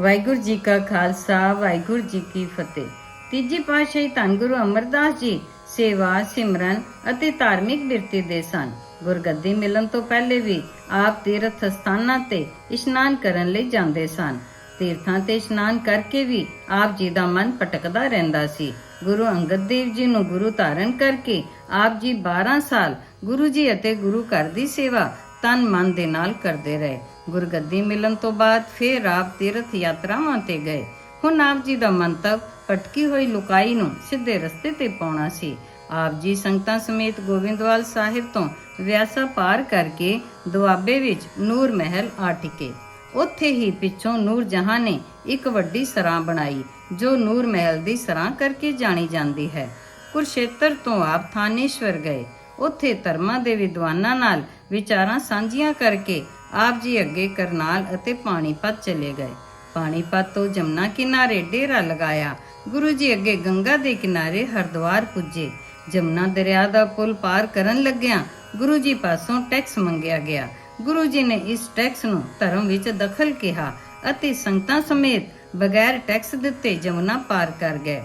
ਵਾਹਿਗੁਰੂ ਜੀ ਕਾ ਖਾਲਸਾ, ਵਾਹਿਗੁਰੂ ਜੀ ਕੀ ਫਤਿਹ। ਤੀਜੀ ਪਾਤਸ਼ਾਹੀ ਧੰਨ ਗੁਰੂ ਅਮਰਦਾਸ ਜੀ ਸੇਵਾ, ਸਿਮਰਨ ਅਤੇ ਧਾਰਮਿਕ ਬਿਰਤੀ ਦੇ ਸਨ। ਗੁਰਗੱਦੀ ਮਿਲਣ ਤੋਂ ਪਹਿਲੇ ਵੀ ਆਪ ਤੀਰਥ ਸਥਾਨਾਂ ਤੇ ਇਸ਼ਨਾਨ ਕਰਨ ਲਈ ਜਾਂਦੇ ਸਨ। ਤੀਰਥਾਂ ਤੇ ਇਸ਼ਨਾਨ ਕਰਕੇ ਵੀ ਆਪ ਜੀ ਦਾ ਮਨ ਭਟਕਦਾ ਰਹਿੰਦਾ ਸੀ। ਗੁਰੂ ਅੰਗਦ ਦੇਵ ਜੀ ਨੂੰ ਗੁਰੂ ਧਾਰਨ ਕਰਕੇ ਆਪ ਜੀ 12 ਸਾਲ ਗੁਰੂ ਜੀ ਅਤੇ ਗੁਰੂ ਘਰ ਦੀ ਸੇਵਾ ਤਨ ਮਨ ਦੇ ਨਾਲ ਕਰਦੇ ਰਹੇ। ਗੁਰਗੱਦੀ ਮਿਲਣ ਤੋਂ ਬਾਅਦ ਫਿਰ ਆਪ ਤੀਰਥ ਯਾਤਰਾਵਾਂ ਤੇ ਗਏ। ਹੁਣ ਆਪ ਜੀ ਦਾ ਮੰਤਵ, ਭਟਕੀ ਹੋਈ ਲੁਕਾਈ ਨੂੰ ਸਿੱਧੇ ਰਸਤੇ ਤੇ ਪਾਉਣਾ ਸੀ। ਆਪ ਜੀ ਸੰਗਤਾਂ ਸਮੇਤ ਗੋਬਿੰਦਵਾਲ ਸਾਹਿਬ ਤੋਂ ਵਿਆਸਾ ਪਾਰ ਕਰਕੇ ਦੁਆਬੇ ਵਿੱਚ ਨੂਰ ਮਹਿਲ ਆ ਟਿਕੇ। ਉੱਥੇ ਹੀ ਪਿੱਛੋਂ ਨੂਰ ਜਹਾਂ ਨੇ ਇੱਕ ਵੱਡੀ ਸਰਾਂ ਬਣਾਈ, ਜੋ ਨੂਰ ਮਹਿਲ ਦੀ ਸਰਾਂ ਕਰਕੇ ਜਾਣੀ ਜਾਂਦੀ ਹੈ। ਕੁਰਸ਼ੇਤਰ ਤੋਂ ਆਪ ਥਾਨੇਸ਼ਵਰ ਗਏ। ਉੱਥੇ ਧਰਮਾਂ ਦੇ ਵਿਦਵਾਨਾਂ ਨਾਲ ਵਿਚਾਰਾਂ ਸਾਂਝੀਆਂ ਕਰਕੇ ਆਪ ਜੀ ਅੱਗੇ ਕਰਨਾਲ ਅਤੇ ਪਾਣੀਪਤ ਚਲੇ ਗਏ। ਪਾਣੀਪਤ ਤੋਂ ਜਮਨਾ ਕਿਨਾਰੇ ਡੇਰਾ ਲਗਾਇਆ। ਗੁਰੂ ਜੀ ਅੱਗੇ ਗੰਗਾ ਦੇ ਕਿਨਾਰੇ ਹਰਦੁਆਰ ਪੁੱਜੇ। ਜਮਨਾ ਦਰਿਆ ਦਾ ਪੁਲ ਪਾਰ ਕਰਨ ਲੱਗਿਆਂ ਗੁਰੂ ਜੀ ਪਾਸੋਂ ਟੈਕਸ ਮੰਗਿਆ ਗਿਆ। ਗੁਰੂ ਜੀ ਨੇ ਇਸ ਟੈਕਸ ਨੂੰ ਧਰਮ ਵਿੱਚ ਦਖਲ ਕਿਹਾ ਅਤੇ ਸੰਗਤਾਂ ਸਮੇਤ ਬਗੈਰ ਟੈਕਸ ਦਿੱਤੇ ਜਮਨਾ ਪਾਰ ਕਰ ਗਏ।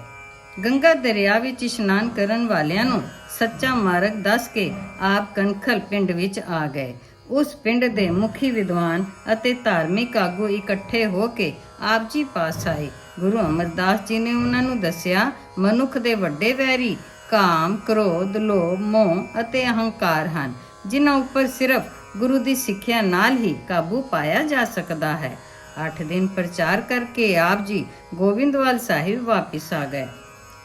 ਗੰਗਾ ਦਰਿਆ ਵਿੱਚ ਇਸ਼ਨਾਨ ਕਰਨ ਵਾਲਿਆਂ ਨੂੰ ਸੱਚਾ ਮਾਰਗ ਦੱਸ ਕੇ ਆਪ ਕਨਖਲ ਪਿੰਡ ਵਿੱਚ ਆ ਗਏ। ਉਸ ਪਿੰਡ ਦੇ ਮੁਖੀ ਵਿਦਵਾਨ ਅਤੇ ਧਾਰਮਿਕ ਆਗੂ ਇਕੱਠੇ ਹੋ ਕੇ ਆਪ ਜੀ ਪਾਸ ਆਏ। ਗੁਰੂ ਅਮਰਦਾਸ ਜੀ ਨੇ ਉਹਨਾਂ ਨੂੰ ਦੱਸਿਆ ਮਨੁੱਖ ਦੇ ਵੱਡੇ ਵੈਰੀ ਕਾਮ, ਕ੍ਰੋਧ, ਲੋਭ, ਮੋਹ ਅਤੇ ਅਹੰਕਾਰ ਹਨ ਜਿਨ੍ਹਾਂ ਉੱਪਰ ਸਿਰਫ ਗੁਰੂ ਦੀ ਸਿੱਖਿਆ ਨਾਲ ਹੀ ਕਾਬੂ ਪਾਇਆ ਜਾ ਸਕਦਾ ਹੈ। 8 ਦਿਨ ਪ੍ਰਚਾਰ ਕਰਕੇ ਆਪ ਜੀ ਗੋਬਿੰਦਵਾਲ ਸਾਹਿਬ ਵਾਪਿਸ ਆ ਗਏ।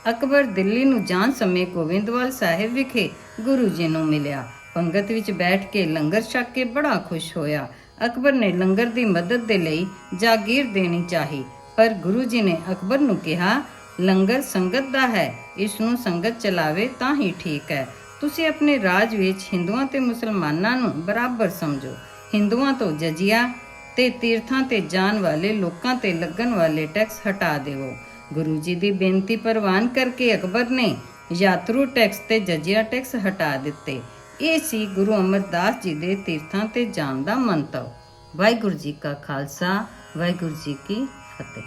ਅਕਬਰ ਦਿੱਲੀ ਨੂੰ ਜਾਣ ਸਮੇਂ ਗੋਬਿੰਦਵਾਲ ਸਾਹਿਬ ਵਿਖੇ ਗੁਰੂ ਜੀ ਨੂੰ ਮਿਲਿਆ। ਪੰਗਤ ਵਿੱਚ ਬੈਠ ਕੇ ਲੰਗਰ ਛਕ ਕੇ ਬੜਾ ਖੁਸ਼ ਹੋਇਆ। ਅਕਬਰ ਨੇ ਲੰਗਰ ਦੀ ਮਦਦ ਦੇ ਲਈ ਜਾਗੀਰ ਦੇਣੀ ਚਾਹੀ, ਪਰ ਗੁਰੂ ਜੀ ਨੇ ਅਕਬਰ ਨੂੰ ਕਿਹਾ, ਲੰਗਰ ਸੰਗਤ ਦਾ ਹੈ, ਇਸ ਨੂੰ ਸੰਗਤ ਚਲਾਵੇ ਤਾਂ ਹੀ ਠੀਕ ਹੈ। ਤੁਸੀਂ ਆਪਣੇ ਰਾਜ ਵਿੱਚ ਹਿੰਦੂਆਂ ਤੇ ਮੁਸਲਮਾਨਾਂ ਨੂੰ ਬਰਾਬਰ ਸਮਝੋ। ਹਿੰਦੂਆਂ ਤੋਂ ਜਜੀਆ ਤੇ ਤੀਰਥਾਂ ਤੇ ਜਾਣ ਵਾਲੇ ਲੋਕਾਂ ਤੇ ਲੱਗਣ ਵਾਲੇ ਟੈਕਸ ਹਟਾ ਦੇਵੋ ਗੁਰੂ ਜੀ ਦੀ ਬੇਨਤੀ ਪ੍ਰਵਾਨ ਕਰਕੇ ਅਕਬਰ ਨੇ ਯਾਤਰੂ ਟੈਕਸ ਤੇ ਜਜੀਆ ਟੈਕਸ ਹਟਾ ਦਿੱਤੇ। ਇਹ ਸੀ ਗੁਰੂ ਅਮਰਦਾਸ ਜੀ ਦੇ ਤੀਰਥਾਂ ਤੇ ਜਾਣ ਦਾ ਮੰਤਵ। ਵਾਹਿਗੁਰੂ ਜੀ ਕਾ ਖਾਲਸਾ, ਵਾਹਿਗੁਰੂ ਜੀ ਕੀ ਫਤਿਹ।